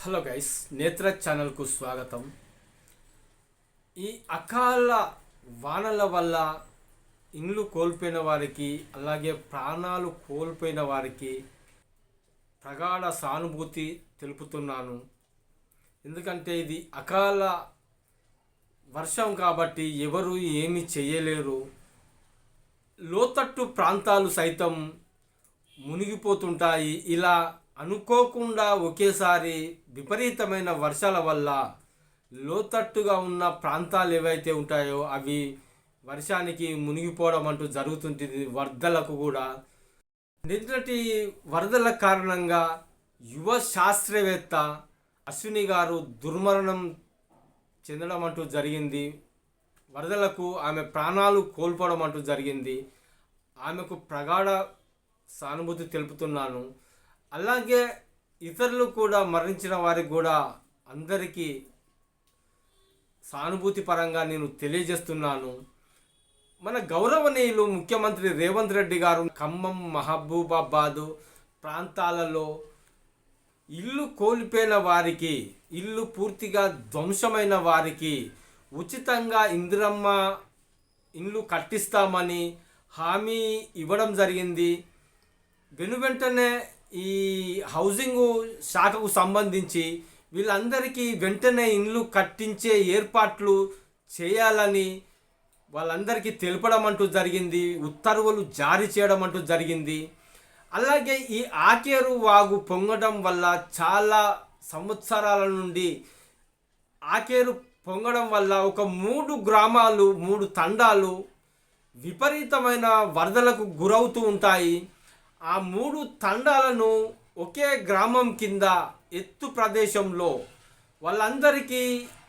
Hello guys నేత్ర ఛానల్కు స్వాగతం. ఈ అకాల వానల వల్ల ఇండ్లు కోల్పోయిన వారికి అలాగే ప్రాణాలు కోల్పోయిన వారికి ప్రగాఢ సానుభూతి తెలుపుతున్నాను. ఎందుకంటే ఇది అకాల వర్షం కాబట్టి ఎవరు ఏమి చేయలేరు. లోతట్టు ప్రాంతాలు సైతం మునిగిపోతుంటాయి. ఇలా అనుకోకుండా ఒకేసారి విపరీతమైన వర్షాల వల్ల లోతట్టుగా ఉన్న ప్రాంతాలు ఏవైతే ఉంటాయో అవి వర్షానికి మునిగిపోవడం అంటూ జరుగుతుంటుంది వరదలకు కూడా. నిన్నటి వరదల కారణంగా యువ శాస్త్రవేత్త అశ్విని గారు దుర్మరణం చెందడం అంటూ జరిగింది. వరదలకు ఆమె ప్రాణాలు కోల్పోవడం అంటూ జరిగింది. ఆమెకు ప్రగాఢ సానుభూతి తెలుపుతున్నాను. అలాగే ఇతరులు కూడా మరణించిన వారికి కూడా అందరికీ సానుభూతి పరంగా నేను తెలియజేస్తున్నాను. మన గౌరవనీయులు ముఖ్యమంత్రి రేవంత్ రెడ్డి గారు ఖమ్మం మహబూబాబాదు ప్రాంతాలలో ఇల్లు కోల్పోయిన వారికి ఇల్లు పూర్తిగా ధ్వంసమైన వారికి ఉచితంగా ఇందిరమ్మ ఇల్లు కట్టిస్తామని హామీ ఇవ్వడం జరిగింది. వెనువెంటనే ఈ హౌసింగ్ శాఖకు సంబంధించి వీళ్ళందరికీ వెంటనే ఇండ్లు కట్టించే ఏర్పాట్లు చేయాలని వాళ్ళందరికీ తెలపడం అంటూ జరిగింది ఉత్తర్వులు జారీ చేయడం అంటూ జరిగింది. అలాగే ఈ ఆకేరు వాగు పొంగడం వల్ల చాలా సంవత్సరాల నుండి ఆకేరు పొంగడం వల్ల ఒక మూడు గ్రామాలు మూడు తండాలు విపరీతమైన వరదలకు గురవుతూ ఉంటాయి. ఆ మూడు తండాలను ఒకే గ్రామం కింద ఎత్తు ప్రదేశంలో వాళ్ళందరికీ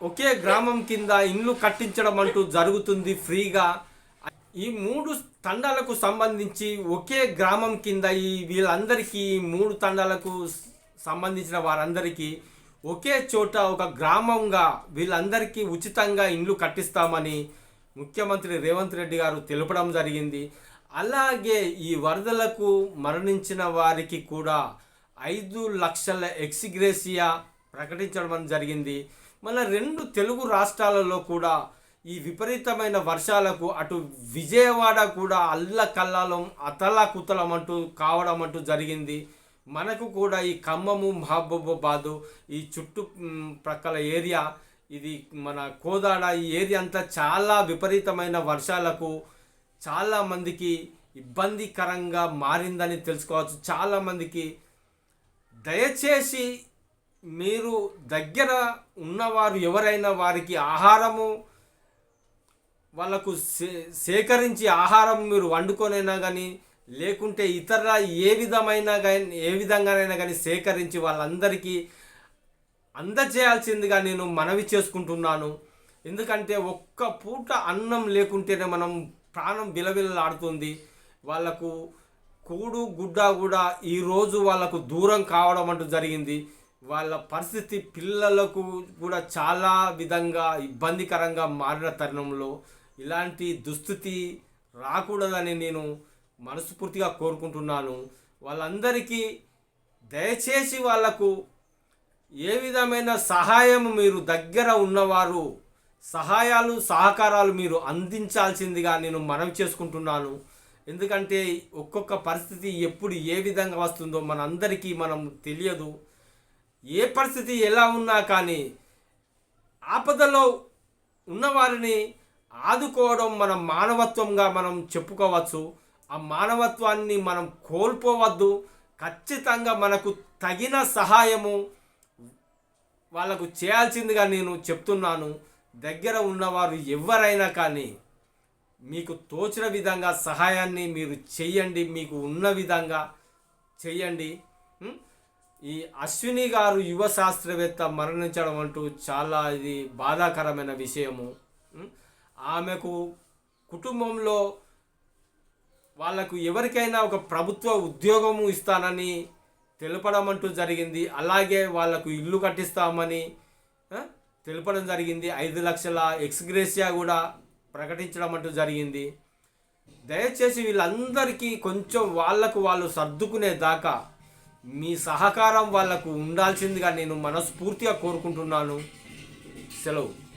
ఒకే గ్రామం కింద ఇండ్లు కట్టించడం అంటూ జరుగుతుంది ఫ్రీగా. ఈ మూడు తండాలకు సంబంధించి ఒకే గ్రామం కింద ఈ వీళ్ళందరికీ మూడు తండాలకు సంబంధించిన వారందరికీ ఒకే చోట ఒక గ్రామంగా వీళ్ళందరికీ ఉచితంగా ఇండ్లు కట్టిస్తామని ముఖ్యమంత్రి రేవంత్ రెడ్డి గారు తెలపడం జరిగింది. అలాగే ఈ వరదలకు మరణించిన వారికి కూడా ఐదు లక్షల ఎక్సిగ్రేసియా ప్రకటించడం జరిగింది. మన రెండు తెలుగు రాష్ట్రాలలో కూడా ఈ విపరీతమైన వర్షాలకు అటు విజయవాడ కూడా అల్లకల్లాలం అతలాకుతలం అంటూ కావడం అంటూ జరిగింది. మనకు కూడా ఈ ఖమ్మము మహబూబాబాదు ఈ చుట్టు ప్రక్కల ఏరియా ఇది మన కోదాడ ఈ ఏరియా అంతా చాలా విపరీతమైన వర్షాలకు చాలామందికి ఇబ్బందికరంగా మారిందని తెలుసుకోవచ్చు. చాలామందికి దయచేసి మీరు దగ్గర ఉన్నవారు ఎవరైనా వారికి ఆహారము వాళ్ళకు సే సేకరించి ఆహారం మీరు వండుకొనైనా కానీ లేకుంటే ఇతర ఏ విధమైన కానీ ఏ విధంగానైనా కానీ సేకరించి వాళ్ళందరికీ అందజేయాల్సిందిగా నేను మనవి చేసుకుంటున్నాను. ఎందుకంటే ఒక్క పూట అన్నం లేకుంటేనే మనం ప్రాణం బిలబిలలాడుతుంది వాళ్ళకు కూడు గుడ్డ కూడా ఈరోజు వాళ్ళకు దూరం కావడం అంటూ జరిగింది. వాళ్ళ పరిస్థితి పిల్లలకు కూడా చాలా విధంగా ఇబ్బందికరంగా మారిన తరుణంలో ఇలాంటి దుస్థితి రాకూడదని నేను మనస్ఫూర్తిగా కోరుకుంటున్నాను. వాళ్ళందరికీ దయచేసి వాళ్ళకు ఏ విధమైన సహాయం మీరు దగ్గర ఉన్నవారు సహాయాలు సహకారాలు మీరు అందించాల్సిందిగా నేను మనవి చేసుకుంటున్నాను. ఎందుకంటే ఒక్కొక్క పరిస్థితి ఎప్పుడు ఏ విధంగా వస్తుందో మనందరికీ మనం తెలియదు. ఏ పరిస్థితి ఎలా ఉన్నా కానీ ఆపదలో ఉన్నవారిని ఆదుకోవడం మన మానవత్వంగా మనం చెప్పుకోవచ్చు. ఆ మానవత్వాన్ని మనం కోల్పోవద్దు. ఖచ్చితంగా మనకు తగిన సహాయము వాళ్ళకు చేయాల్సిందిగా నేను చెప్తున్నాను. దగ్గర ఉన్నవారు ఎవరైనా కానీ మీకు తోచిన విధంగా సహాయాన్ని మీరు చెయ్యండి మీకు ఉన్న విధంగా చెయ్యండి. ఈ అశ్విని గారు యువ శాస్త్రవేత్త మరణించడం అంటూ చాలా ఇది బాధాకరమైన విషయము. ఆమెకు కుటుంబంలో వాళ్ళకు ఎవరికైనా ఒక ప్రభుత్వ ఉద్యోగము ఇస్తానని తెలపడం అంటూ జరిగింది. అలాగే వాళ్ళకు ఇల్లు కట్టిస్తామని తెలపడం జరిగింది. ఐదు లక్షల ఎక్స్గ్రేసియా కూడా ప్రకటించడం అంటూ జరిగింది. దయచేసి వీళ్ళందరికీ కొంచెం వాళ్ళకు వాళ్ళు సర్దుకునే దాకా మీ సహకారం వాళ్ళకు ఉండాల్సిందిగా నేను మనస్ఫూర్తిగా కోరుకుంటున్నాను. సెలవు.